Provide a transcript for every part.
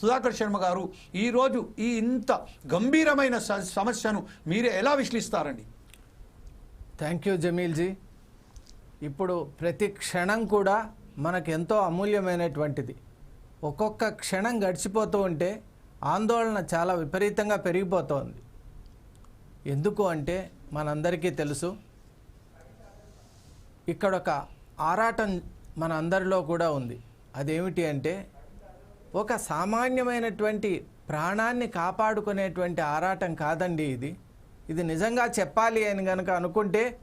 సుధాకర్ శర్మ గారు ఈరోజు ఈ ఇంత గంభీరమైన స- సమస్యను మీరే ఎలా విశ్లేషిస్తారండి? థ్యాంక్ యూ జమీల్జీ ఇప్పుడు ప్రతి క్షణం కూడా మనకు ఎంతో అమూల్యమైనటువంటిది. ఒక్కొక్క క్షణం గడిచిపోతూ ఉంటే ఆందోళన చాలా విపరీతంగా పెరిగిపోతోంది. ఎందుకు అంటే మనందరికీ తెలుసు ఇక్కడ ఒక ఆరాటం మన అందరిలో కూడా ఉంది. అదేమిటి అంటే ఒక సామాన్యమైనటువంటి ప్రాణాన్ని కాపాడుకునేటువంటి ఆరాటం కాదండి ఇది. ఇది నిజంగా చెప్పాలి అని కనుక అనుకుంటే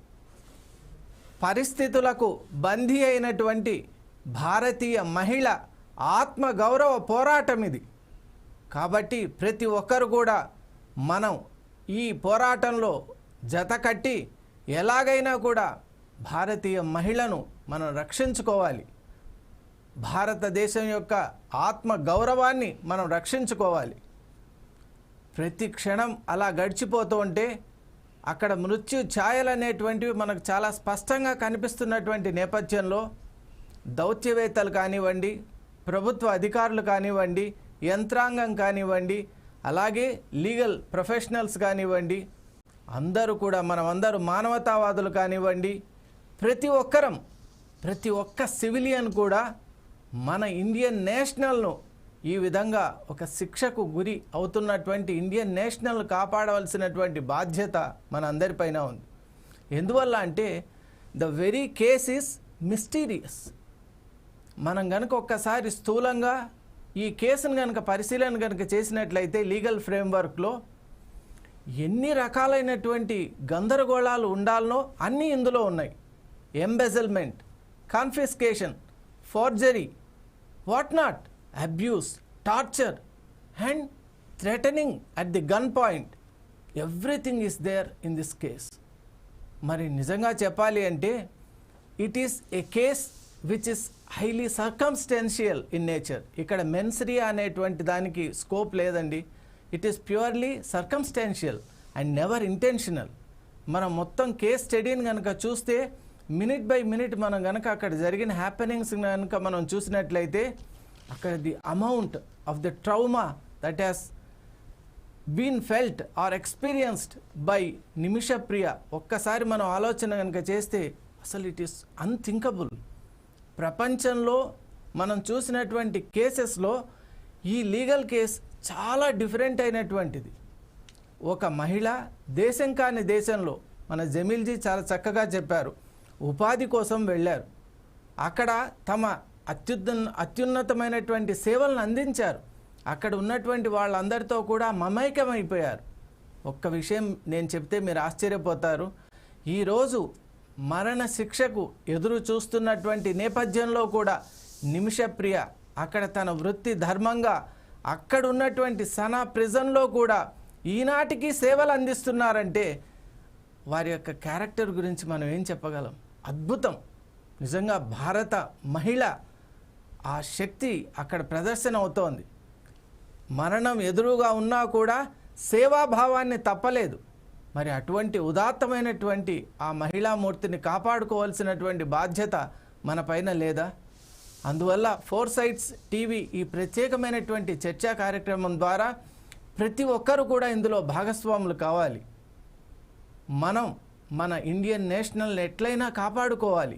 పరిస్థితులకు బందీ అయినటువంటి భారతీయ మహిళ ఆత్మగౌరవ పోరాటం ఇది. కాబట్టి ప్రతి ఒక్కరు కూడా మనం ఈ పోరాటంలో జత కట్టి ఎలాగైనా కూడా భారతీయ మహిళను మనం రక్షించుకోవాలి. భారతదేశం యొక్క ఆత్మ గౌరవాన్ని మనం రక్షించుకోవాలి. ప్రతి క్షణం అలా గడిచిపోతూ ఉంటే అక్కడ మృత్యు ఛాయలు అనేటువంటివి మనకు చాలా స్పష్టంగా కనిపిస్తున్నటువంటి నేపథ్యంలో దౌత్యవేత్తలు కానివ్వండి ప్రభుత్వ అధికారులు కానివ్వండి యంత్రాంగం కానివ్వండి అలాగే లీగల్ ప్రొఫెషనల్స్ కానివ్వండి అందరూ కూడా మనమందరూ మానవతావాదులు కానివ్వండి ప్రతి ఒక్కరం ప్రతి ఒక్క సివిలియన్ కూడా మన ఇండియన్ నేషనల్ను ఈ విధంగా ఒక శిక్షకు గురి అవుతున్నటువంటి ఇండియన్ నేషనల్ కాపాడవలసినటువంటి బాధ్యత మన అందరిపైన ఉంది. ఎందువల్ల అంటే the very case is mysterious. మనం కనుక ఒక్కసారి స్థూలంగా ఈ కేసును కనుక పరిశీలన కనుక చేసినట్లయితే లీగల్ ఫ్రేమ్వర్క్లో ఎన్ని రకాలైనటువంటి గందరగోళాలు ఉండాలనో అన్నీ ఇందులో ఉన్నాయి. Embezzlement confiscation forgery what not abuse torture and threatening at the gun point everything is there in this case మరి నిజంగా చెప్పాలి అంటే it is a case which is highly circumstantial in nature ఇక్కడ మెన్సరియా అనేటువంటి దానికి స్కోప్ లేదండి. It is purely circumstantial and never intentional మనం మొత్తం కేస్ స్టడీని కనుక చూస్తే మినిట్ బై మినిట్ మనం కనుక అక్కడ జరిగిన హ్యాపెనింగ్స్ కనుక మనం చూసినట్లయితే అక్కడ the amount of the trauma that has been felt or experienced by Nimishapriya ఒక్కసారి మనం ఆలోచన కనుక చేస్తే అసలు ఇట్ ఈస్ అన్థింకబుల్ ప్రపంచంలో మనం చూసినటువంటి కేసెస్లో ఈ లీగల్ కేస్ చాలా డిఫరెంట్ అయినటువంటిది. ఒక మహిళ దేశం కాని దేశంలో మన జమీల్జీ చాలా చక్కగా చెప్పారు. ఉపాధి కోసం వెళ్ళారు. అక్కడ తమ అత్యున్న అత్యున్నతమైనటువంటి సేవలను అందించారు. అక్కడ ఉన్నటువంటి వాళ్ళందరితో కూడా మమైకమైపోయారు ఒక్క విషయం నేను చెప్తే మీరు ఆశ్చర్యపోతారు. ఈరోజు మరణ శిక్షకు ఎదురు చూస్తున్నటువంటి నేపథ్యంలో కూడా నిమిషప్రియ అక్కడ తన వృత్తి ధర్మంగా అక్కడ ఉన్నటువంటి సనా ప్రిజన్లో కూడా ఈనాటికి సేవలు అందిస్తున్నారంటే వారి యొక్క క్యారెక్టర్ గురించి మనం ఏం చెప్పగలం? అద్భుతం. నిజంగా భారత మహిళ ఆ శక్తి అక్కడ ప్రదర్శన అవుతోంది మరణం ఎదురుగా ఉన్నా కూడా సేవాభావాన్ని తప్పలేదు. మరి అటువంటి ఉదాత్తమైనటువంటి ఆ మహిళామూర్తిని కాపాడుకోవాల్సినటువంటి బాధ్యత మన పైన లేదా? అందువల్ల ఫోర్ సైట్స్ టీవీ ఈ ప్రత్యేకమైనటువంటి చర్చా కార్యక్రమం ద్వారా ప్రతి ఒక్కరు కూడా ఇందులో భాగస్వాములు కావాలి. మనం మన ఇండియన్ నేషనల్ ఎట్లయినా కాపాడుకోవాలి.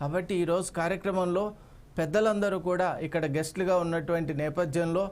కాబట్టి ఈరోజు కార్యక్రమంలో పెద్దలందరూ కూడా ఇక్కడ గెస్ట్లుగా ఉన్నటువంటి నేపథ్యంలో